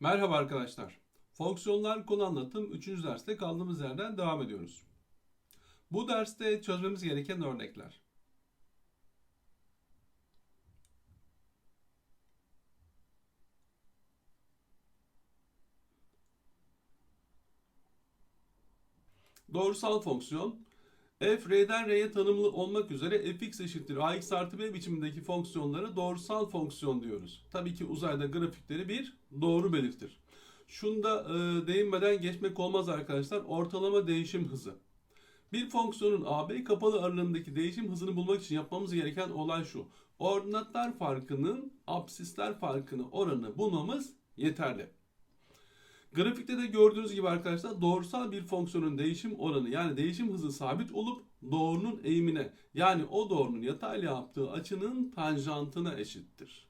Merhaba arkadaşlar. Fonksiyonlar konu anlatım 3. derste kaldığımız yerden devam ediyoruz. Bu derste çözmemiz gereken örnekler. Doğrusal fonksiyon f r'den r'ye tanımlı olmak üzere fx eşittir ax artı b biçimindeki fonksiyonlara doğrusal fonksiyon diyoruz. Tabii ki uzayda grafikleri bir doğru belirtir. Şunda e, değinmeden geçmek olmaz arkadaşlar. Ortalama değişim hızı. Bir fonksiyonun AB kapalı aralığındaki değişim hızını bulmak için yapmamız gereken olay şu. Ordinatlar farkının absisler farkını oranı bulmamız yeterli. Grafikte de gördüğünüz gibi arkadaşlar doğrusal bir fonksiyonun değişim oranı yani değişim hızı sabit olup doğrunun eğimine yani o doğrunun yatayla yaptığı açının tanjantına eşittir.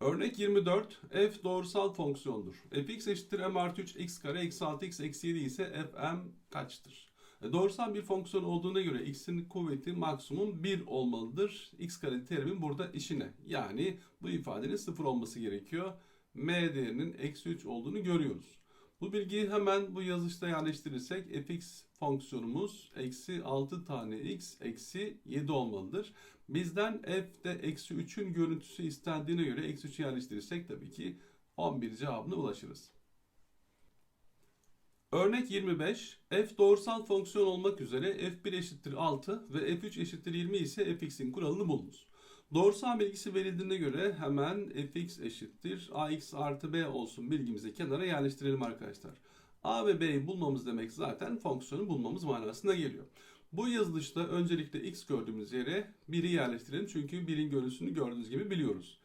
Örnek 24 f doğrusal fonksiyondur. fx eşittir m artı 3 x kare eksi 6 x eksi 7 ise fm kaçtır? E, Doğrusal bir fonksiyon olduğuna göre x'in kuvveti maksimum 1 olmalıdır. x kare terimin burada işine. Yani bu ifadenin 0 olması gerekiyor m değerinin eksi 3 olduğunu görüyoruz. Bu bilgiyi hemen bu yazışta yerleştirirsek fx fonksiyonumuz eksi 6 tane x eksi 7 olmalıdır. Bizden f'de eksi 3'ün görüntüsü istendiğine göre eksi 3'ü yerleştirirsek tabii ki 11 cevabına ulaşırız. Örnek 25. f doğrusal fonksiyon olmak üzere f1 eşittir 6 ve f3 eşittir 20 ise fx'in kuralını bulunuz. Doğrusal bilgisi verildiğine göre hemen fx eşittir ax artı b olsun bilgimizi kenara yerleştirelim arkadaşlar. a ve b'yi bulmamız demek zaten fonksiyonu bulmamız manasına geliyor. Bu yazılışta öncelikle x gördüğümüz yere 1'i yerleştirelim çünkü 1'in görüntüsünü gördüğünüz gibi biliyoruz.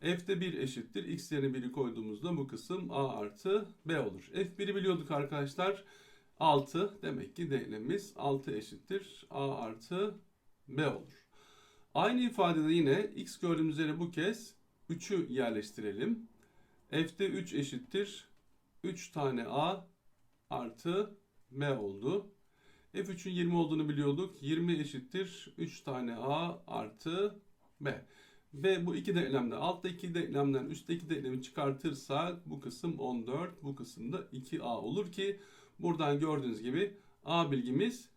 f'de 1 eşittir x yerine 1'i koyduğumuzda bu kısım a artı b olur. f1'i biliyorduk arkadaşlar 6 demek ki denklemimiz 6 eşittir a artı b olur. Aynı ifadede yine x gördüğümüz yere bu kez 3'ü yerleştirelim. f'de 3 eşittir 3 tane a artı b oldu. f3'ün 20 olduğunu biliyorduk. 20 eşittir 3 tane a artı b. Ve bu iki denklemde alttaki denklemden üstteki denklemi çıkartırsak bu kısım 14, bu kısımda 2a olur ki buradan gördüğünüz gibi a bilgimiz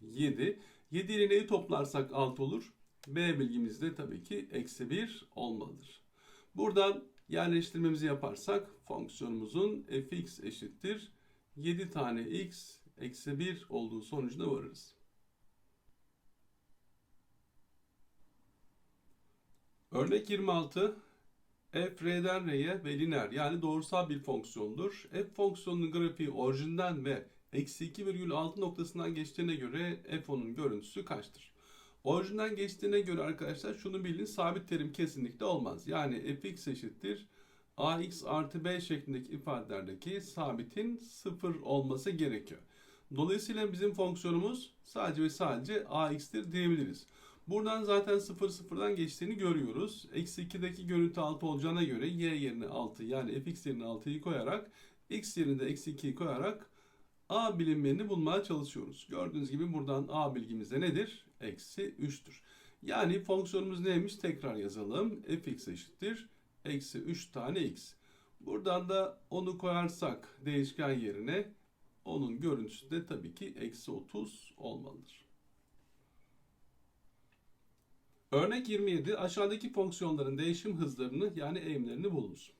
7. 7 ile neyi toplarsak 6 olur. B bilgimiz de tabii ki eksi 1 olmalıdır. Buradan yerleştirmemizi yaparsak fonksiyonumuzun fx eşittir 7 tane x eksi 1 olduğu sonucuna varırız. Örnek 26 f r'den r'ye ve lineer yani doğrusal bir fonksiyondur. f fonksiyonunun grafiği orijinden ve eksi 2,6 noktasından geçtiğine göre f10'un görüntüsü kaçtır? Orijinden geçtiğine göre arkadaşlar şunu bilin sabit terim kesinlikle olmaz. Yani fx eşittir ax artı b şeklindeki ifadelerdeki sabitin sıfır olması gerekiyor. Dolayısıyla bizim fonksiyonumuz sadece ve sadece ax'tir diyebiliriz. Buradan zaten 0 sıfırdan geçtiğini görüyoruz. Eksi 2'deki görüntü 6 olacağına göre y yerine 6 yani fx yerine 6'yı koyarak x yerine de eksi 2'yi koyarak a bilinmeni bulmaya çalışıyoruz. Gördüğünüz gibi buradan a bilgimiz de nedir? Eksi 3'tür. Yani fonksiyonumuz neymiş? Tekrar yazalım. fx eşittir. Eksi 3 tane x. Buradan da onu koyarsak değişken yerine onun görüntüsü de tabii ki eksi 30 olmalıdır. Örnek 27 aşağıdaki fonksiyonların değişim hızlarını yani eğimlerini bulunuz.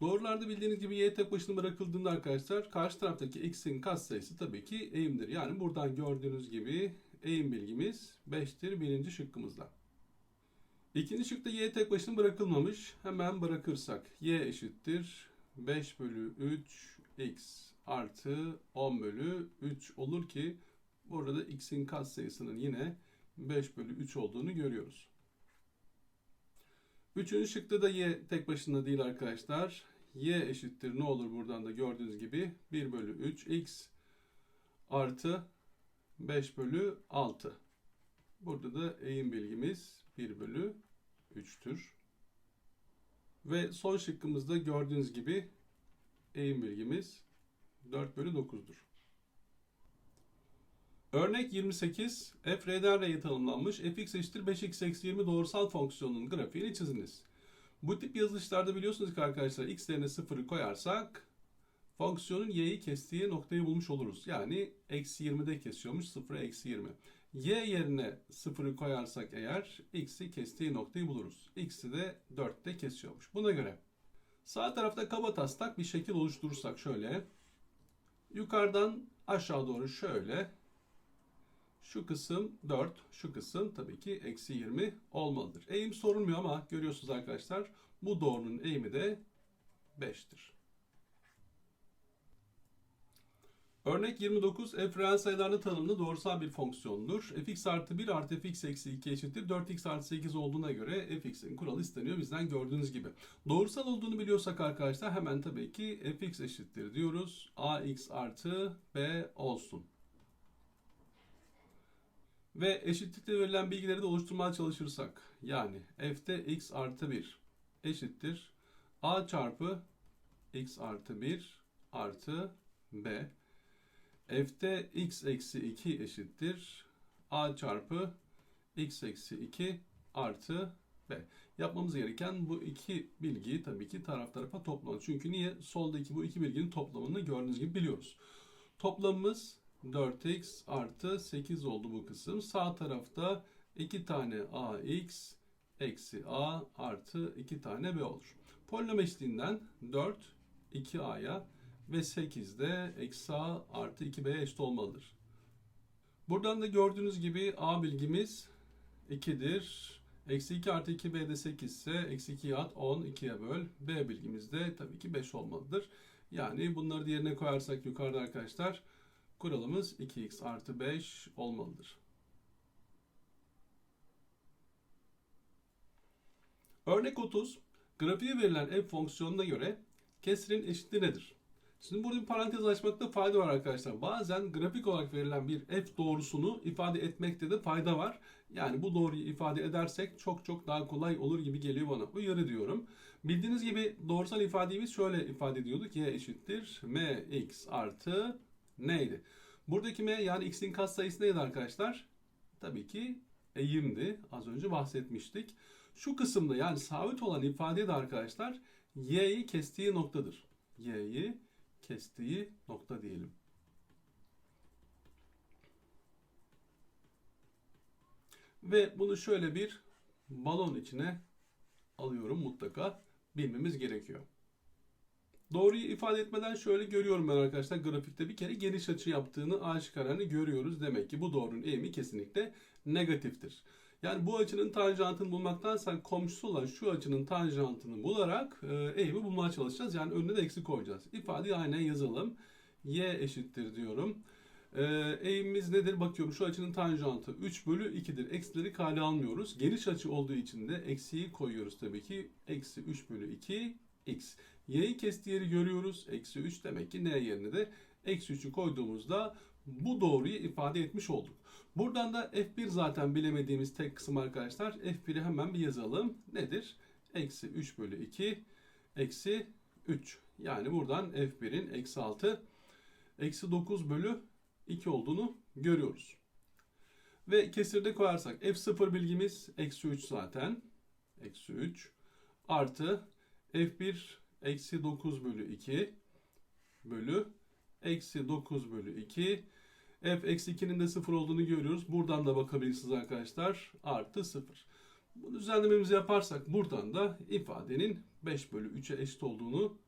Doğrularda bildiğiniz gibi y tek başına bırakıldığında arkadaşlar karşı taraftaki x'in katsayısı tabii ki eğimdir. Yani buradan gördüğünüz gibi eğim bilgimiz 5'tir birinci şıkkımızda. İkinci şıkta y tek başına bırakılmamış. Hemen bırakırsak y eşittir 5 bölü 3 x artı 10 bölü 3 olur ki burada da x'in katsayısının yine 5 bölü 3 olduğunu görüyoruz. Üçüncü şıkta da y tek başına değil arkadaşlar. y eşittir ne olur buradan da gördüğünüz gibi 1 bölü 3 x artı 5 bölü 6. Burada da eğim bilgimiz 1 bölü 3'tür. Ve son şıkkımızda gördüğünüz gibi eğim bilgimiz 4 bölü 9'dur. Örnek 28. f r'den r'ye tanımlanmış fx eşittir 5x eksi 20 doğrusal fonksiyonunun grafiğini çiziniz. Bu tip yazılışlarda biliyorsunuz ki arkadaşlar x yerine sıfırı koyarsak fonksiyonun y'yi kestiği noktayı bulmuş oluruz. Yani eksi 20'de kesiyormuş sıfıra eksi 20. y yerine sıfırı koyarsak eğer x'i kestiği noktayı buluruz. x'i de 4'te kesiyormuş. Buna göre sağ tarafta kaba taslak bir şekil oluşturursak şöyle yukarıdan aşağı doğru şöyle şu kısım 4, şu kısım tabii ki eksi 20 olmalıdır. Eğim sorulmuyor ama görüyorsunuz arkadaşlar bu doğrunun eğimi de 5'tir. Örnek 29 f reel sayılarla tanımlı doğrusal bir fonksiyondur. fx artı 1 artı fx eksi 2 eşittir 4x artı 8 olduğuna göre fx'in kuralı isteniyor bizden gördüğünüz gibi. Doğrusal olduğunu biliyorsak arkadaşlar hemen tabii ki fx eşittir diyoruz. ax artı b olsun. Ve eşitlikle verilen bilgileri de oluşturmaya çalışırsak yani f'te x artı 1 eşittir a çarpı x artı 1 artı b f'te x eksi 2 eşittir a çarpı x eksi 2 artı b. Yapmamız gereken bu iki bilgiyi tabii ki taraf tarafa toplamak. Çünkü niye? Soldaki bu iki bilginin toplamını gördüğünüz gibi biliyoruz. Toplamımız 4x artı 8 oldu bu kısım. Sağ tarafta 2 tane ax eksi a artı 2 tane b olur. Polinom eşliğinden 4 2a'ya ve 8 de eksi a artı 2b'ye eşit olmalıdır. Buradan da gördüğünüz gibi a bilgimiz 2'dir. Eksi 2 artı 2b de 8 ise eksi 2'ye at 10 2'ye böl. b bilgimiz de tabii ki 5 olmalıdır. Yani bunları diğerine koyarsak yukarıda arkadaşlar kuralımız 2x artı 5 olmalıdır. Örnek 30. Grafiğe verilen f fonksiyonuna göre kesrin eşitliği nedir? Şimdi burada bir parantez açmakta fayda var arkadaşlar. Bazen grafik olarak verilen bir f doğrusunu ifade etmekte de fayda var. Yani bu doğruyu ifade edersek çok çok daha kolay olur gibi geliyor bana. Uyarı diyorum. Bildiğiniz gibi doğrusal ifadeyi şöyle ifade ediyorduk. y eşittir mx artı neydi? Buradaki m yani x'in katsayısı neydi arkadaşlar? Tabii ki eğimdi. Az önce bahsetmiştik. Şu kısımda yani sabit olan ifade de arkadaşlar y'yi kestiği noktadır. y'yi kestiği nokta diyelim. Ve bunu şöyle bir balon içine alıyorum mutlaka bilmemiz gerekiyor. Doğruyu ifade etmeden şöyle görüyorum ben arkadaşlar grafikte bir kere geniş açı yaptığını aşikarını görüyoruz. Demek ki bu doğrunun eğimi kesinlikle negatiftir. Yani bu açının tanjantını bulmaktansa komşusu olan şu açının tanjantını bularak e, eğimi bulmaya çalışacağız. Yani önüne de eksi koyacağız. İfadeyi aynen yazalım. y eşittir diyorum. E, eğimimiz nedir? Bakıyorum şu açının tanjantı 3 bölü 2'dir. Eksileri kale almıyoruz. Geniş açı olduğu için de eksiyi koyuyoruz tabii ki. Eksi 3 bölü 2 x. y'yi kestiği yeri görüyoruz. Eksi 3 demek ki n yerine de eksi 3'ü koyduğumuzda bu doğruyu ifade etmiş olduk. Buradan da F1 zaten bilemediğimiz tek kısım arkadaşlar. F1'i hemen bir yazalım. Nedir? Eksi 3 bölü 2 eksi 3. Yani buradan F1'in eksi 6 eksi 9 bölü 2 olduğunu görüyoruz. Ve kesirde koyarsak F0 bilgimiz eksi 3 zaten. Eksi 3 artı F1 eksi 9 bölü 2 bölü eksi 9 bölü 2 f eksi 2'nin de 0 olduğunu görüyoruz. Buradan da bakabilirsiniz arkadaşlar. Artı 0. Bu düzenlememizi yaparsak buradan da ifadenin 5 bölü 3'e eşit olduğunu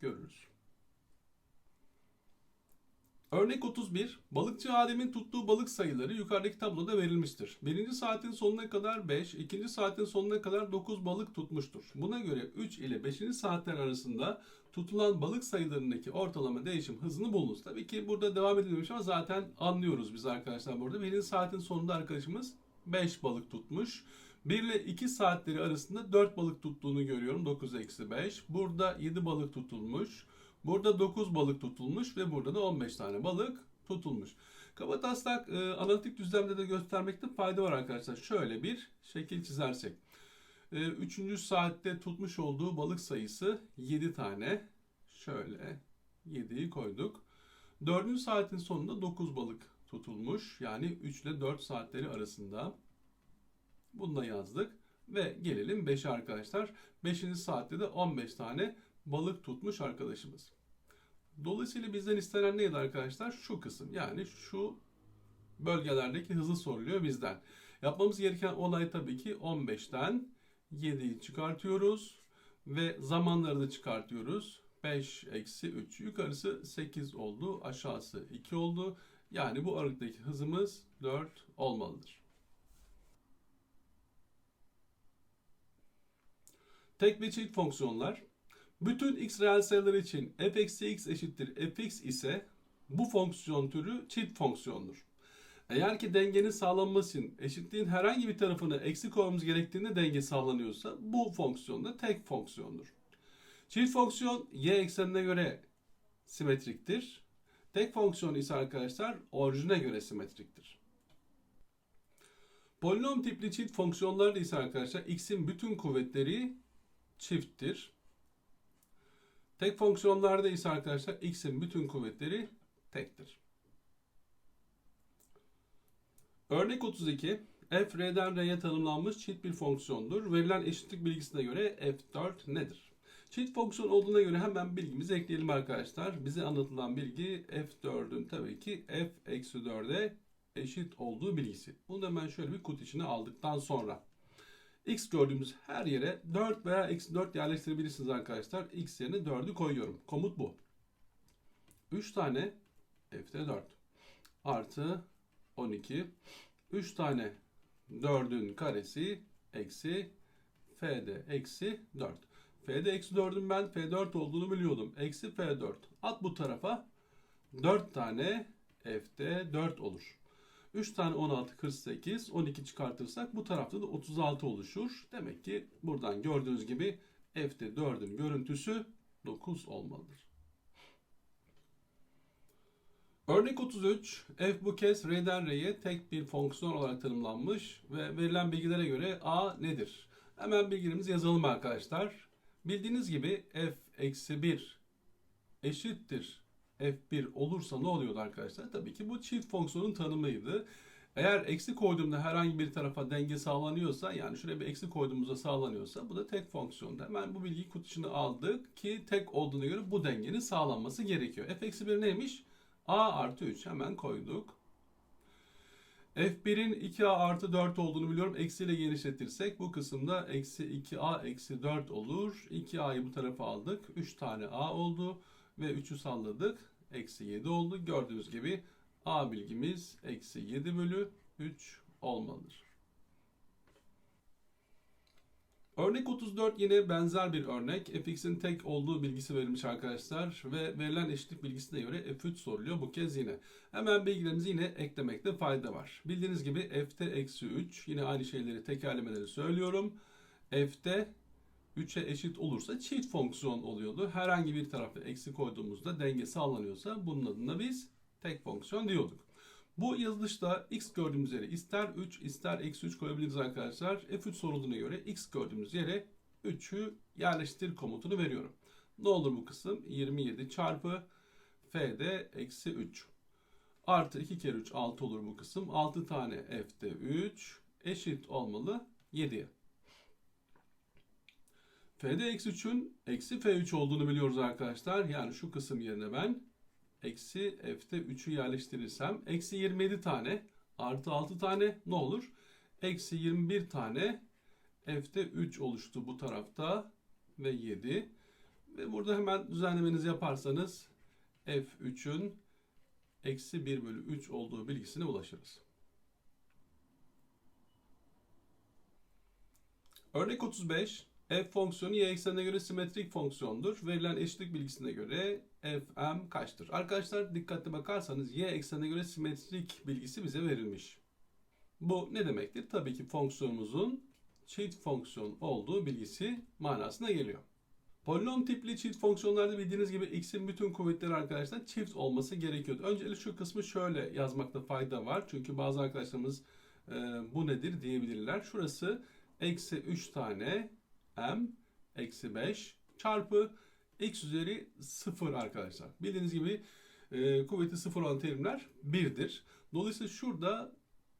görürüz. Örnek 31. Balıkçı Adem'in tuttuğu balık sayıları yukarıdaki tabloda verilmiştir. Birinci saatin sonuna kadar 5, ikinci saatin sonuna kadar 9 balık tutmuştur. Buna göre 3 ile 5. saatler arasında tutulan balık sayılarındaki ortalama değişim hızını bulunuz. Tabii ki burada devam edilmemiş ama zaten anlıyoruz biz arkadaşlar burada. Birinci saatin sonunda arkadaşımız 5 balık tutmuş. 1 ile 2 saatleri arasında 4 balık tuttuğunu görüyorum. 9 eksi 5. Burada 7 balık tutulmuş. Burada 9 balık tutulmuş ve burada da 15 tane balık tutulmuş. Kabataslak e, analitik düzlemde de göstermekte fayda var arkadaşlar. Şöyle bir şekil çizersek. E, üçüncü saatte tutmuş olduğu balık sayısı 7 tane. Şöyle 7'yi koyduk. Dördüncü saatin sonunda 9 balık tutulmuş. Yani 3 ile 4 saatleri arasında. Bunu da yazdık. Ve gelelim 5'e arkadaşlar. 5. saatte de 15 tane balık tutmuş arkadaşımız. Dolayısıyla bizden istenen neydi arkadaşlar? Şu kısım yani şu bölgelerdeki hızı soruluyor bizden. Yapmamız gereken olay tabii ki 15'ten 7'yi çıkartıyoruz ve zamanları da çıkartıyoruz. 5 eksi 3 yukarısı 8 oldu aşağısı 2 oldu. Yani bu aralıktaki hızımız 4 olmalıdır. Tek ve çift fonksiyonlar. Bütün x reel sayılar için f eksi x eşittir fx ise bu fonksiyon türü çift fonksiyondur. Eğer ki dengenin sağlanması için eşitliğin herhangi bir tarafını eksi koymamız gerektiğinde denge sağlanıyorsa bu fonksiyon da tek fonksiyondur. Çift fonksiyon y eksenine göre simetriktir. Tek fonksiyon ise arkadaşlar orijine göre simetriktir. Polinom tipli çift fonksiyonlarda ise arkadaşlar x'in bütün kuvvetleri çifttir. Tek fonksiyonlarda ise arkadaşlar x'in bütün kuvvetleri tektir. Örnek 32 f r'den r'ye tanımlanmış çift bir fonksiyondur. Verilen eşitlik bilgisine göre f4 nedir? Çift fonksiyon olduğuna göre hemen bilgimizi ekleyelim arkadaşlar. Bize anlatılan bilgi f4'ün tabii ki f eksi 4'e eşit olduğu bilgisi. Bunu hemen şöyle bir kut içine aldıktan sonra. x gördüğümüz her yere 4 veya eksi 4 yerleştirebilirsiniz arkadaşlar. x yerine 4'ü koyuyorum. Komut bu. 3 tane f'de 4 artı 12. 3 tane 4'ün karesi eksi f'de eksi 4. F'de eksi 4'ün ben F4 olduğunu biliyordum. Eksi F4. At bu tarafa 4 tane F'de 4 olur. 3 tane 16 48 12 çıkartırsak bu tarafta da 36 oluşur. Demek ki buradan gördüğünüz gibi F'de 4'ün görüntüsü 9 olmalıdır. Örnek 33, f bu kez r'den r'ye tek bir fonksiyon olarak tanımlanmış ve verilen bilgilere göre a nedir? Hemen bilgilerimizi yazalım arkadaşlar. Bildiğiniz gibi f eksi 1 eşittir f1 olursa ne oluyordu arkadaşlar? Tabii ki bu çift fonksiyonun tanımıydı. Eğer eksi koyduğumda herhangi bir tarafa denge sağlanıyorsa yani şuraya bir eksi koyduğumuzda sağlanıyorsa bu da tek fonksiyonda. Hemen bu bilgiyi kutu aldık ki tek olduğuna göre bu dengenin sağlanması gerekiyor. f eksi 1 neymiş? A artı 3 hemen koyduk. F1'in 2a artı 4 olduğunu biliyorum. Eksi ile genişletirsek bu kısımda eksi 2a eksi 4 olur. 2a'yı bu tarafa aldık. 3 tane a oldu. Ve 3'ü salladık. Eksi 7 oldu. Gördüğünüz gibi a bilgimiz eksi 7 bölü 3 olmalıdır. Örnek 34 yine benzer bir örnek. fx'in tek olduğu bilgisi verilmiş arkadaşlar ve verilen eşitlik bilgisine göre f3 soruluyor bu kez yine. Hemen bilgilerimizi yine eklemekte fayda var. Bildiğiniz gibi f'te eksi 3 yine aynı şeyleri tekerlemeleri söylüyorum. f'te 3'e eşit olursa çift fonksiyon oluyordu. Herhangi bir tarafta eksi koyduğumuzda denge sağlanıyorsa bunun adına biz tek fonksiyon diyorduk. Bu yazılışta x gördüğümüz yere ister 3 ister eksi 3 koyabiliriz arkadaşlar. F3 sorulduğuna göre x gördüğümüz yere 3'ü yerleştir komutunu veriyorum. Ne olur bu kısım? 27 çarpı f'de eksi 3. Artı 2 kere 3 6 olur bu kısım. 6 tane f'de 3 eşit olmalı 7'ye. F'de eksi 3'ün eksi f3 olduğunu biliyoruz arkadaşlar. Yani şu kısım yerine ben eksi f'te 3'ü yerleştirirsem eksi 27 tane artı 6 tane ne olur? Eksi 21 tane f'te 3 oluştu bu tarafta ve 7. Ve burada hemen düzenlemenizi yaparsanız f3'ün eksi 1 bölü 3 olduğu bilgisine ulaşırız. Örnek 35. F fonksiyonu y eksenine göre simetrik fonksiyondur. Verilen eşitlik bilgisine göre fm kaçtır? Arkadaşlar dikkatli bakarsanız y eksenine göre simetrik bilgisi bize verilmiş. Bu ne demektir? Tabii ki fonksiyonumuzun çift fonksiyon olduğu bilgisi manasına geliyor. Polinom tipli çift fonksiyonlarda bildiğiniz gibi x'in bütün kuvvetleri arkadaşlar çift olması gerekiyordu. Öncelikle şu kısmı şöyle yazmakta fayda var. Çünkü bazı arkadaşlarımız e, bu nedir diyebilirler. Şurası eksi 3 tane m eksi 5 çarpı x üzeri 0 arkadaşlar. Bildiğiniz gibi e, kuvveti 0 olan terimler 1'dir. Dolayısıyla şurada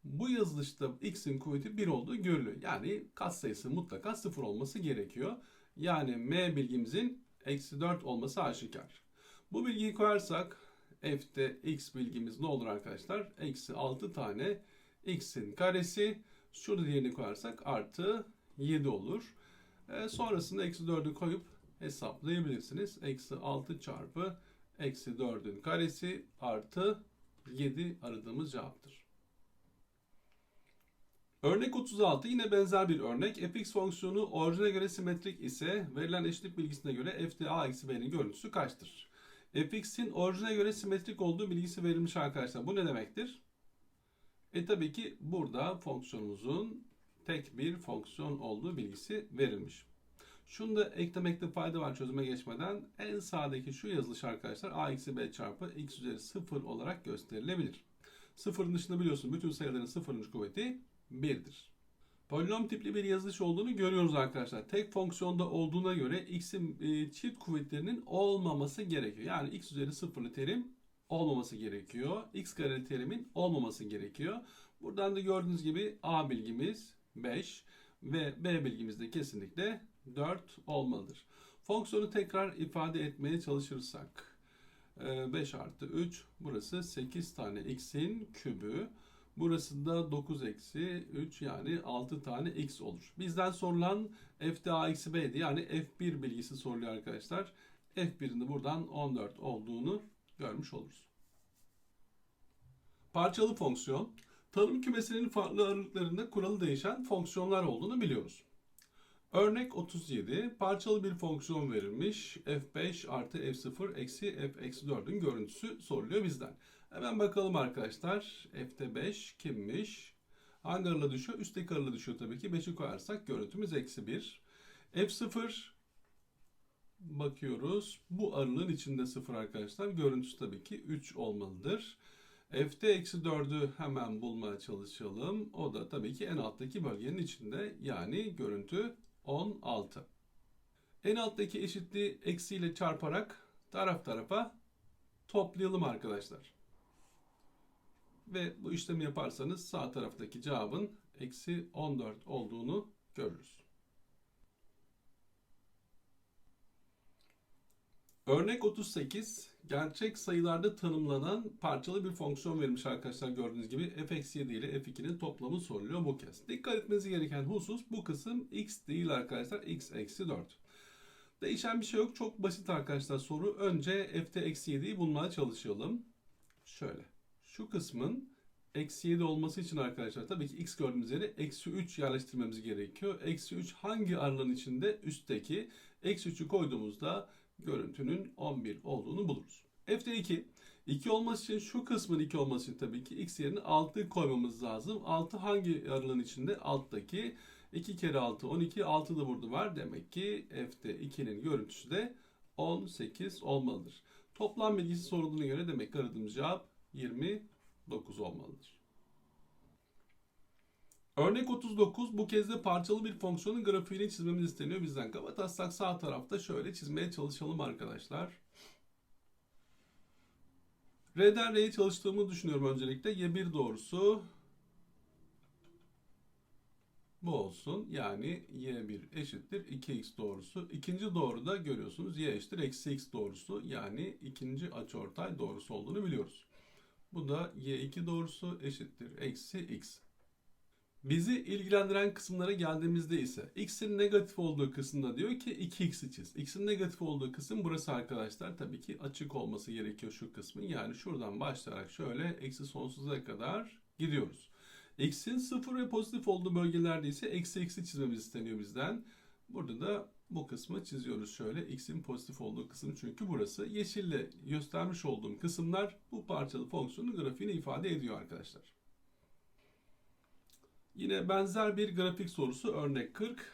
Bu yazılışta x'in kuvveti 1 olduğu görülüyor. Yani katsayısı mutlaka 0 olması gerekiyor. Yani m bilgimizin eksi 4 olması aşikar. Bu bilgiyi koyarsak f'te x bilgimiz ne olur arkadaşlar? Eksi 6 tane x'in karesi. Şurada diğerini koyarsak artı 7 olur. E, sonrasında eksi 4'ü koyup hesaplayabilirsiniz. Eksi 6 çarpı eksi 4'ün karesi artı 7 aradığımız cevaptır. Örnek 36 yine benzer bir örnek. fx fonksiyonu orijine göre simetrik ise verilen eşitlik bilgisine göre f'de a eksi b'nin görüntüsü kaçtır? fx'in orijine göre simetrik olduğu bilgisi verilmiş arkadaşlar. Bu ne demektir? E tabii ki burada fonksiyonumuzun tek bir fonksiyon olduğu bilgisi verilmiş. Şunu da eklemekte fayda var çözüme geçmeden. En sağdaki şu yazılış arkadaşlar a eksi b çarpı x üzeri 0 olarak gösterilebilir. Sıfırın dışında biliyorsun bütün sayıların sıfırıncı kuvveti 1'dir. Polinom tipli bir yazılış olduğunu görüyoruz arkadaşlar. Tek fonksiyonda olduğuna göre x'in e, çift kuvvetlerinin olmaması gerekiyor. Yani x üzeri sıfırlı terim olmaması gerekiyor. x kareli terimin olmaması gerekiyor. Buradan da gördüğünüz gibi a bilgimiz 5 ve b bilgimiz de kesinlikle 4 olmalıdır. Fonksiyonu tekrar ifade etmeye çalışırsak 5 artı 3 burası 8 tane x'in kübü. Burası da 9 eksi 3 yani 6 tane x olur. Bizden sorulan f'de a eksi b'di yani f1 bilgisi soruluyor arkadaşlar. f1'in de buradan 14 olduğunu görmüş oluruz. Parçalı fonksiyon. Tanım kümesinin farklı aralıklarında kuralı değişen fonksiyonlar olduğunu biliyoruz. Örnek 37. Parçalı bir fonksiyon verilmiş. f5 artı f0 eksi f eksi 4'ün görüntüsü soruluyor bizden. Hemen bakalım arkadaşlar. F'de 5 kimmiş? Hangi aralığa düşüyor? Üstteki aralığa düşüyor tabii ki. 5'i koyarsak görüntümüz eksi 1. F0 bakıyoruz. Bu aralığın içinde 0 arkadaşlar. Görüntüsü tabii ki 3 olmalıdır. F'de eksi 4'ü hemen bulmaya çalışalım. O da tabii ki en alttaki bölgenin içinde. Yani görüntü 16. En alttaki eşitliği eksiyle çarparak taraf tarafa toplayalım arkadaşlar. Ve bu işlemi yaparsanız sağ taraftaki cevabın eksi 14 olduğunu görürüz. Örnek 38 gerçek sayılarda tanımlanan parçalı bir fonksiyon verilmiş arkadaşlar gördüğünüz gibi f-7 ile f2'nin toplamı soruluyor bu kez. Dikkat etmeniz gereken husus bu kısım x değil arkadaşlar x eksi 4. Değişen bir şey yok çok basit arkadaşlar soru. Önce f'te eksi 7'yi bulmaya çalışalım. Şöyle şu kısmın eksi 7 olması için arkadaşlar tabii ki x gördüğümüz yere eksi 3 yerleştirmemiz gerekiyor. Eksi 3 hangi aralığın içinde? Üstteki. Eksi 3'ü koyduğumuzda görüntünün 11 olduğunu buluruz. F'de 2. 2 olması için şu kısmın 2 olması için tabii ki x yerine 6 koymamız lazım. 6 hangi aralığın içinde? Alttaki. 2 kere 6 12. 6 da burada var. Demek ki F'de 2'nin görüntüsü de 18 olmalıdır. Toplam bilgisi sorulduğuna göre demek ki aradığımız cevap 29 olmalıdır. Örnek 39 bu kez de parçalı bir fonksiyonun grafiğini çizmemiz isteniyor bizden. Kabataslak sağ tarafta şöyle çizmeye çalışalım arkadaşlar. R'den R'ye çalıştığımı düşünüyorum öncelikle. Y1 doğrusu bu olsun. Yani Y1 eşittir 2x doğrusu. İkinci doğruda görüyorsunuz Y eşittir eksi x doğrusu. Yani ikinci açıortay doğrusu olduğunu biliyoruz. Bu da Y2 doğrusu eşittir eksi x. Bizi ilgilendiren kısımlara geldiğimizde ise x'in negatif olduğu kısımda diyor ki 2x'i çiz. x'in negatif olduğu kısım burası arkadaşlar. Tabii ki açık olması gerekiyor şu kısmın. Yani şuradan başlayarak şöyle eksi sonsuza kadar gidiyoruz. x'in sıfır ve pozitif olduğu bölgelerde ise eksi eksi çizmemiz isteniyor bizden. Burada da bu kısmı çiziyoruz şöyle. X'in pozitif olduğu kısım çünkü burası. Yeşille göstermiş olduğum kısımlar bu parçalı fonksiyonun grafiğini ifade ediyor arkadaşlar. Yine benzer bir grafik sorusu örnek 40.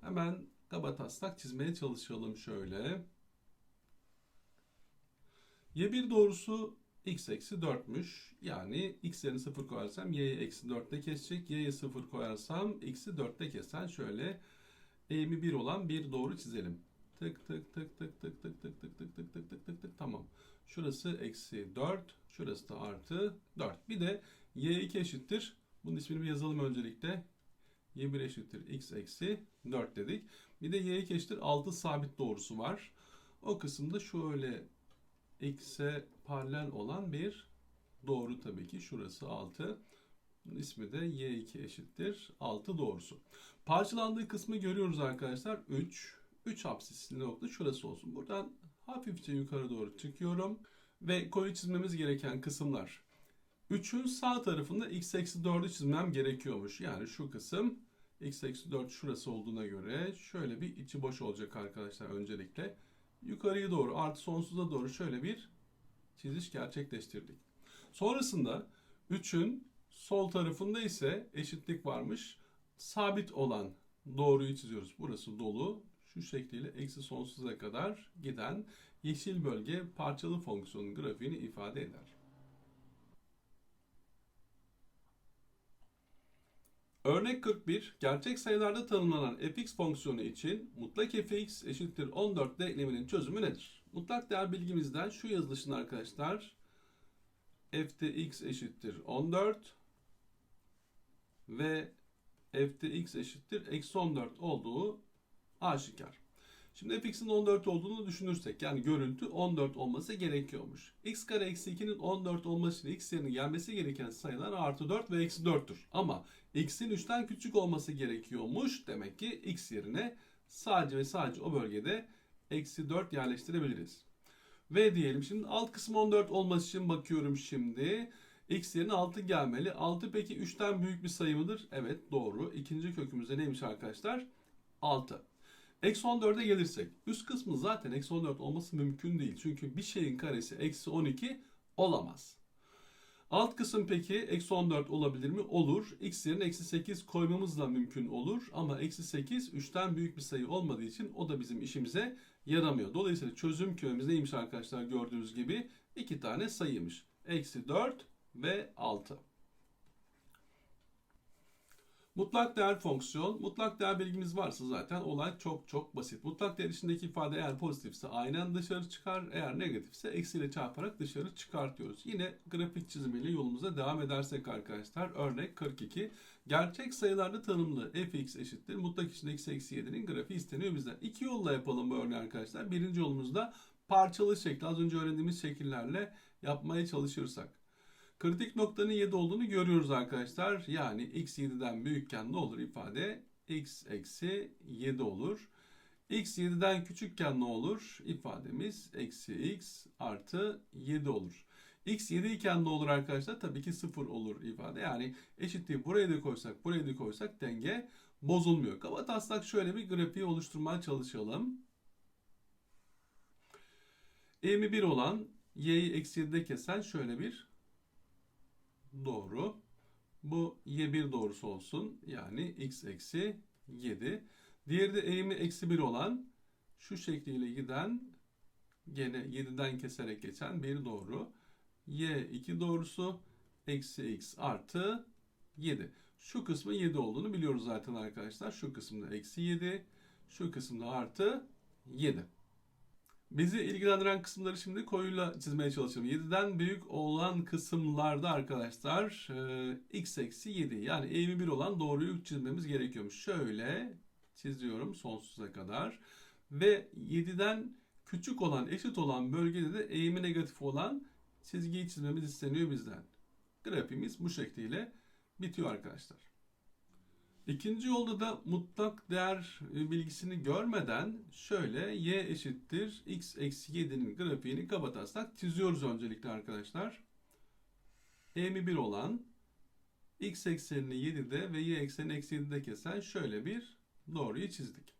Hemen kabataslak çizmeye çalışalım şöyle. Y1 doğrusu x eksi 4'müş. Yani x yerine 0 koyarsam y'yi eksi 4'te kesecek. y'ye 0 koyarsam x'i 4'te kesen şöyle eğimi 1 olan bir doğru çizelim. Tık tık tık tık tık tık tık tık tık tık tık tık tık tık tamam. Şurası eksi 4. Şurası da artı 4. Bir de y2 eşittir Bunun ismini bir yazalım öncelikle. y1 eşittir x eksi 4 dedik. Bir de y2 eşittir 6 sabit doğrusu var. O kısımda şöyle x'e paralel olan bir doğru tabii ki. Şurası 6. Bunun ismi de y2 eşittir 6 doğrusu. Parçalandığı kısmı görüyoruz arkadaşlar. 3. 3 apsisli nokta şurası olsun. Buradan hafifçe yukarı doğru çıkıyorum. Ve koyu çizmemiz gereken kısımlar. 3'ün sağ tarafında x eksi 4'ü çizmem gerekiyormuş. Yani şu kısım x eksi 4 şurası olduğuna göre şöyle bir içi boş olacak arkadaşlar öncelikle. Yukarıya doğru artı sonsuza doğru şöyle bir çiziş gerçekleştirdik. Sonrasında 3'ün sol tarafında ise eşitlik varmış. Sabit olan doğruyu çiziyoruz. Burası dolu. Şu şekliyle eksi sonsuza kadar giden yeşil bölge parçalı fonksiyonun grafiğini ifade eder. Örnek 41, gerçek sayılarda tanımlanan fx fonksiyonu için mutlak fx eşittir 14 denkleminin çözümü nedir? Mutlak değer bilgimizden şu yazılışın arkadaşlar f'te x eşittir 14 ve f'te x eşittir eksi 14 olduğu aşikar. Şimdi fx'in 14 olduğunu düşünürsek yani görüntü 14 olması gerekiyormuş. x kare eksi 2'nin 14 olması için x yerine gelmesi gereken sayılar artı 4 ve eksi 4'tür. Ama x'in 3'ten küçük olması gerekiyormuş. Demek ki x yerine sadece ve sadece o bölgede eksi 4 yerleştirebiliriz. Ve diyelim şimdi alt kısmı 14 olması için bakıyorum şimdi. X yerine 6 gelmeli. 6 peki 3'ten büyük bir sayı mıdır? Evet doğru. İkinci kökümüzde neymiş arkadaşlar? 6. Eksi 14'e gelirsek üst kısmı zaten eksi 14 olması mümkün değil. Çünkü bir şeyin karesi eksi 12 olamaz. Alt kısım peki eksi 14 olabilir mi? Olur. X yerine eksi 8 koymamız da mümkün olur. Ama eksi 8 3'ten büyük bir sayı olmadığı için o da bizim işimize yaramıyor. Dolayısıyla çözüm kümemiz neymiş arkadaşlar gördüğünüz gibi iki tane sayıymış. Eksi 4 ve 6. Mutlak değer fonksiyon. Mutlak değer bilgimiz varsa zaten olay çok çok basit. Mutlak değer içindeki ifade eğer pozitifse aynen dışarı çıkar. Eğer negatifse eksiyle çarparak dışarı çıkartıyoruz. Yine grafik çizimiyle yolumuza devam edersek arkadaşlar. Örnek 42. Gerçek sayılarda tanımlı fx eşittir. Mutlak içinde x eksi 7'nin grafiği isteniyor bizden. İki yolla yapalım bu örneği arkadaşlar. Birinci yolumuzda parçalı şekli az önce öğrendiğimiz şekillerle yapmaya çalışırsak. Kritik noktanın 7 olduğunu görüyoruz arkadaşlar. Yani x 7'den büyükken ne olur ifade? x eksi 7 olur. x 7'den küçükken ne olur? İfademiz eksi x artı 7 olur. x 7 iken ne olur arkadaşlar? Tabii ki 0 olur ifade. Yani eşitliği buraya da koysak, buraya da koysak denge bozulmuyor. Kaba taslak şöyle bir grafiği oluşturmaya çalışalım. Eğimi 1 olan y'yi eksi 7'de kesen şöyle bir doğru. Bu y1 doğrusu olsun. Yani x eksi 7. Diğeri de eğimi eksi 1 olan şu şekliyle giden gene 7'den keserek geçen bir doğru. y2 doğrusu eksi x artı 7. Şu kısmı 7 olduğunu biliyoruz zaten arkadaşlar. Şu kısımda eksi 7. Şu kısımda artı 7. Bizi ilgilendiren kısımları şimdi koyuyla çizmeye çalışalım. 7'den büyük olan kısımlarda arkadaşlar e, x eksi 7 yani eğimi 1 olan doğruyu çizmemiz gerekiyormuş. Şöyle çiziyorum sonsuza kadar. Ve 7'den küçük olan eşit olan bölgede de eğimi negatif olan çizgiyi çizmemiz isteniyor bizden. Grafimiz bu şekliyle bitiyor arkadaşlar. İkinci yolda da mutlak değer e, bilgisini görmeden şöyle y eşittir x eksi 7'nin grafiğini kabataslak çiziyoruz öncelikle arkadaşlar. Eğimi 1 olan x eksenini 7'de ve y eksenini eksi 7'de kesen şöyle bir doğruyu çizdik.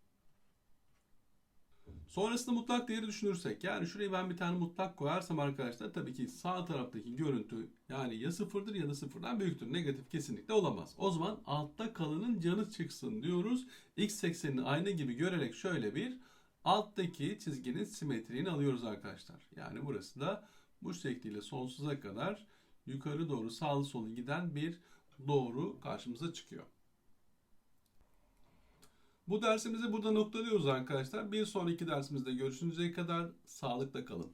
Sonrasında mutlak değeri düşünürsek yani şuraya ben bir tane mutlak koyarsam arkadaşlar tabii ki sağ taraftaki görüntü yani ya sıfırdır ya da sıfırdan büyüktür. Negatif kesinlikle olamaz. O zaman altta kalanın canı çıksın diyoruz. X eksenini ayna gibi görerek şöyle bir alttaki çizginin simetriğini alıyoruz arkadaşlar. Yani burası da bu şekliyle sonsuza kadar yukarı doğru sağlı solu giden bir doğru karşımıza çıkıyor. Bu dersimizi burada noktalıyoruz arkadaşlar. Bir sonraki dersimizde görüşünceye kadar sağlıkla kalın.